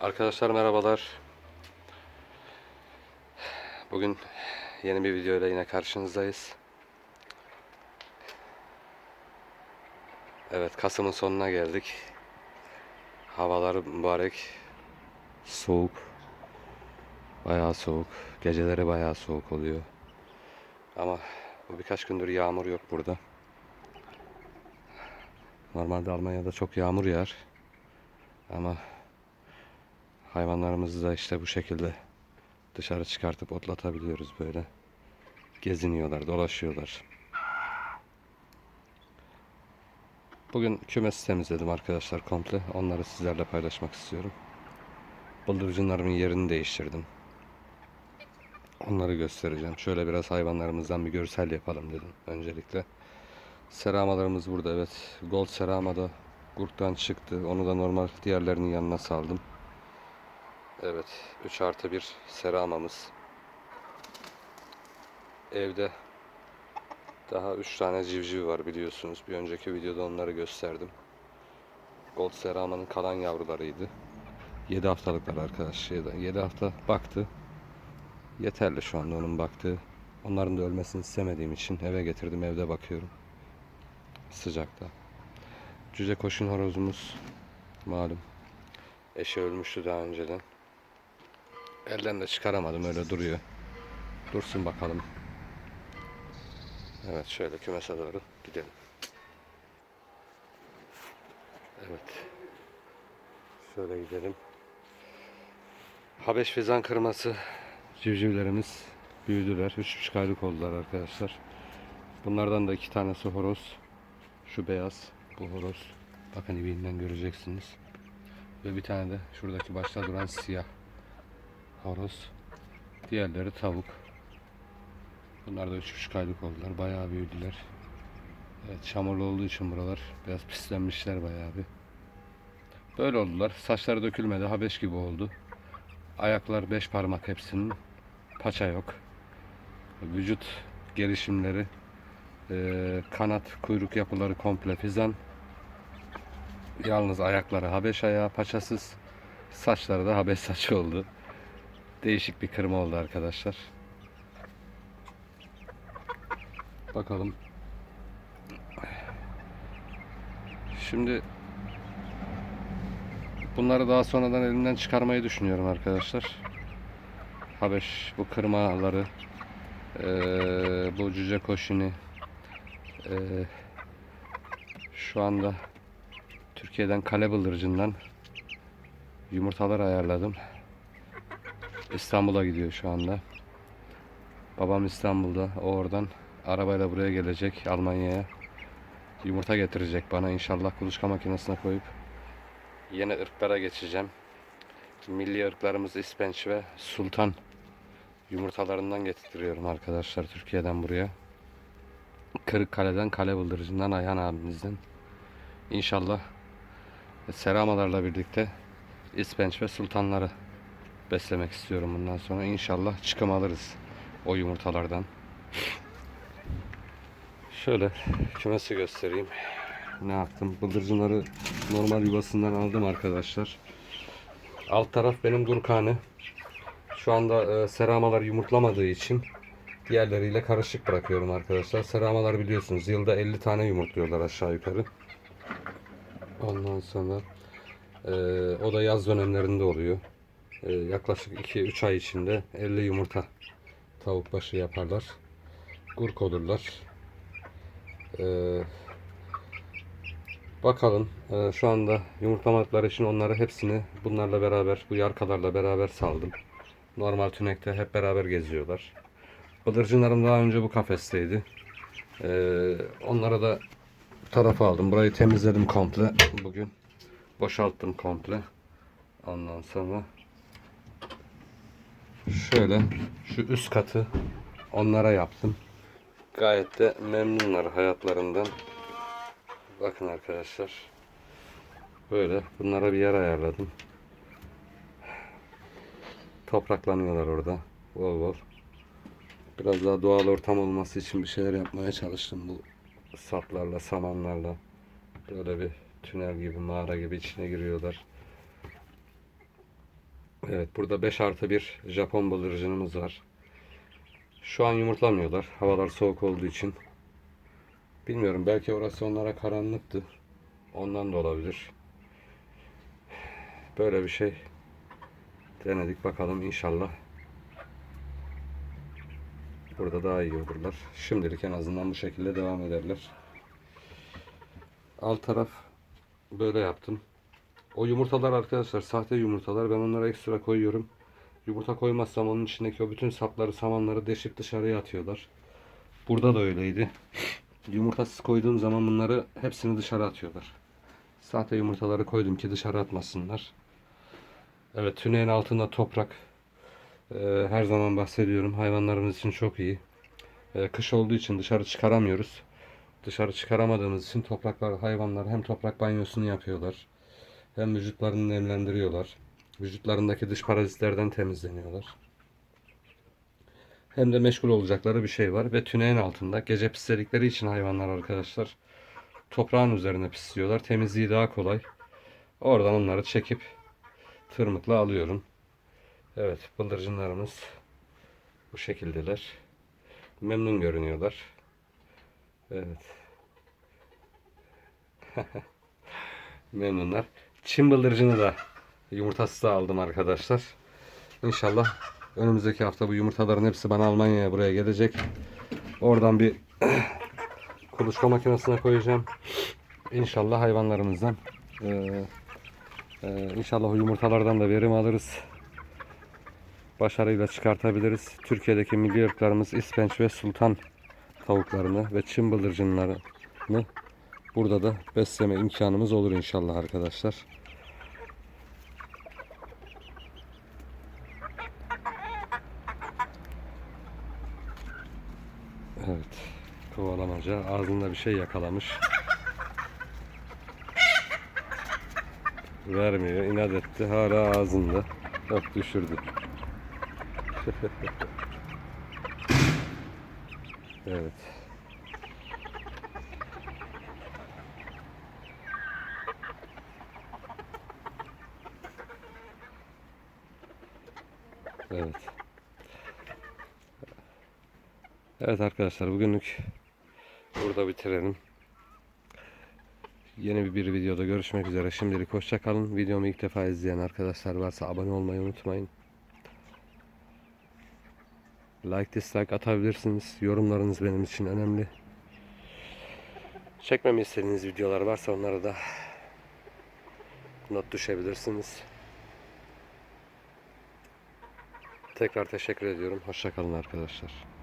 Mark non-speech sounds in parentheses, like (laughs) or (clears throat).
Arkadaşlar merhabalar. Bugün yeni bir video ile yine karşınızdayız. Evet Kasım'ın sonuna geldik. Havalar mübarek. Soğuk. Bayağı soğuk. Geceleri bayağı soğuk oluyor. Ama bu birkaç gündür yağmur yok burada. Normalde Almanya'da çok yağmur yağar. Ama hayvanlarımızı da işte bu şekilde dışarı çıkartıp otlatabiliyoruz böyle. Geziniyorlar, dolaşıyorlar. Bugün kümesi temizledim arkadaşlar komple. Onları sizlerle paylaşmak istiyorum. Bıldırcınlarımın yerini değiştirdim. Onları göstereceğim. Şöyle biraz hayvanlarımızdan bir görsel yapalım dedim öncelikle. Seramalarımız burada evet. Gold serama da gurktan çıktı. Onu da normal diğerlerinin yanına saldım. Evet 3 artı 1 seramamız. Evde daha 3 tane civciv var biliyorsunuz. Bir önceki videoda onları gösterdim. Gold seramanın kalan yavrularıydı. 7 haftalıklar arkadaş. 7 hafta baktı. Yeterli şu anda onun baktığı. Onların da ölmesini istemediğim için eve getirdim. Evde bakıyorum. Sıcakta. Cüce koşun horozumuz malum. Eşi ölmüştü daha önceden. Elden de çıkaramadım öyle duruyor. Dursun bakalım. Evet şöyle kümese doğru gidelim. Evet. Şöyle gidelim. Habeş fizan kırması civcivlerimiz büyüdüler. 3,5 aylık oldular arkadaşlar. Bunlardan da iki tanesi horoz. Şu beyaz bu horoz. Bakın ibiğinden göreceksiniz. Ve bir tane de şuradaki başta duran siyah horoz. Diğerleri tavuk. Bunlar da 3,5 aylık oldular. Bayağı büyüdüler. Evet çamurlu olduğu için buralar biraz pislenmişler bayağı bir. Böyle oldular. Saçları dökülmedi. Habeş gibi oldu. Ayaklar beş parmak hepsinin. Paça yok. Vücut gelişimleri ee, kanat, kuyruk yapıları komple fizan. Yalnız ayakları habeş ayağı, paçasız. Saçları da habeş saçı oldu. Değişik bir kırma oldu arkadaşlar. Bakalım. Şimdi bunları daha sonradan elimden çıkarmayı düşünüyorum arkadaşlar. Habeş bu kırmaları ee, bu cüce koşini ee, şu anda Türkiye'den kale bıldırcından yumurtalar ayarladım. İstanbul'a gidiyor şu anda. Babam İstanbul'da. O oradan arabayla buraya gelecek Almanya'ya. Yumurta getirecek bana inşallah kuluçka makinesine koyup yeni ırklara geçeceğim. Milli ırklarımız İspenç ve Sultan yumurtalarından getirtiyorum arkadaşlar Türkiye'den buraya. Kırıkkale'den kale bıldırıcından Ayhan abimizden. İnşallah seramalarla birlikte İspenç ve sultanları beslemek istiyorum bundan sonra. İnşallah çıkım alırız o yumurtalardan. Şöyle kümesi göstereyim. Ne yaptım? Bıldırcınları normal yuvasından aldım arkadaşlar. Alt taraf benim gurkhane. Şu anda e, seramalar yumurtlamadığı için diğerleriyle karışık bırakıyorum arkadaşlar. Seramalar biliyorsunuz yılda 50 tane yumurtluyorlar aşağı yukarı. Ondan sonra e, o da yaz dönemlerinde oluyor. E, yaklaşık 2-3 ay içinde 50 yumurta tavuk başı yaparlar. Gurk olurlar. E, bakalım e, şu anda yumurtlamadıkları için onları hepsini bunlarla beraber bu yarkalarla beraber saldım. Normal tünekte hep beraber geziyorlar. Bıldırcınlarım daha önce bu kafesteydi. Ee, onlara da tarafa aldım. Burayı temizledim komple bugün. Boşalttım komple. Ondan sonra şöyle şu üst katı onlara yaptım. Gayet de memnunlar hayatlarından. Bakın arkadaşlar. Böyle bunlara bir yer ayarladım. Topraklanıyorlar orada. Bol bol. Biraz daha doğal ortam olması için bir şeyler yapmaya çalıştım bu saplarla, samanlarla. Böyle bir tünel gibi, mağara gibi içine giriyorlar. Evet burada 5 artı 1 Japon bıldırcınımız var. Şu an yumurtlamıyorlar. Havalar soğuk olduğu için. Bilmiyorum belki orası onlara karanlıktı. Ondan da olabilir. Böyle bir şey denedik bakalım inşallah. Burada daha iyi olurlar. Şimdilik en azından bu şekilde devam ederler. Alt taraf böyle yaptım. O yumurtalar arkadaşlar sahte yumurtalar. Ben onlara ekstra koyuyorum. Yumurta koymazsam onun içindeki o bütün sapları, samanları deşip dışarıya atıyorlar. Burada da öyleydi. Yumurtasız koyduğum zaman bunları hepsini dışarı atıyorlar. Sahte yumurtaları koydum ki dışarı atmasınlar. Evet tüneyin altında toprak. Ee, her zaman bahsediyorum. Hayvanlarımız için çok iyi. Ee, kış olduğu için dışarı çıkaramıyoruz. Dışarı çıkaramadığımız için topraklar, hayvanlar hem toprak banyosunu yapıyorlar. Hem vücutlarını nemlendiriyorlar. Vücutlarındaki dış parazitlerden temizleniyorlar. Hem de meşgul olacakları bir şey var. Ve tüneyin altında gece pisledikleri için hayvanlar arkadaşlar toprağın üzerine pisliyorlar. Temizliği daha kolay. Oradan onları çekip tırmıkla alıyorum. Evet bıldırcınlarımız bu şekildeler. Memnun görünüyorlar. Evet. (laughs) Memnunlar. Çin bıldırcını da yumurtası da aldım arkadaşlar. İnşallah önümüzdeki hafta bu yumurtaların hepsi bana Almanya'ya buraya gelecek. Oradan bir (clears throat) kuluçka makinesine koyacağım. İnşallah hayvanlarımızdan eee, eee, inşallah o yumurtalardan da verim alırız. Başarıyla çıkartabiliriz. Türkiye'deki milli ırklarımız İspenç ve Sultan tavuklarını ve Çin bıldırcınlarını burada da besleme imkanımız olur inşallah arkadaşlar. Evet. Kovalamaca ağzında bir şey yakalamış. Vermiyor. inat etti. Hala ağzında. Bak düşürdü. (laughs) evet. Evet. Evet arkadaşlar bugünlük burada bitirelim. Yeni bir videoda görüşmek üzere. Şimdilik hoşça kalın. Videomu ilk defa izleyen arkadaşlar varsa abone olmayı unutmayın. Like dislike atabilirsiniz. Yorumlarınız benim için önemli. Çekmemi istediğiniz videolar varsa onlara da not düşebilirsiniz. Tekrar teşekkür ediyorum. Hoşça kalın arkadaşlar.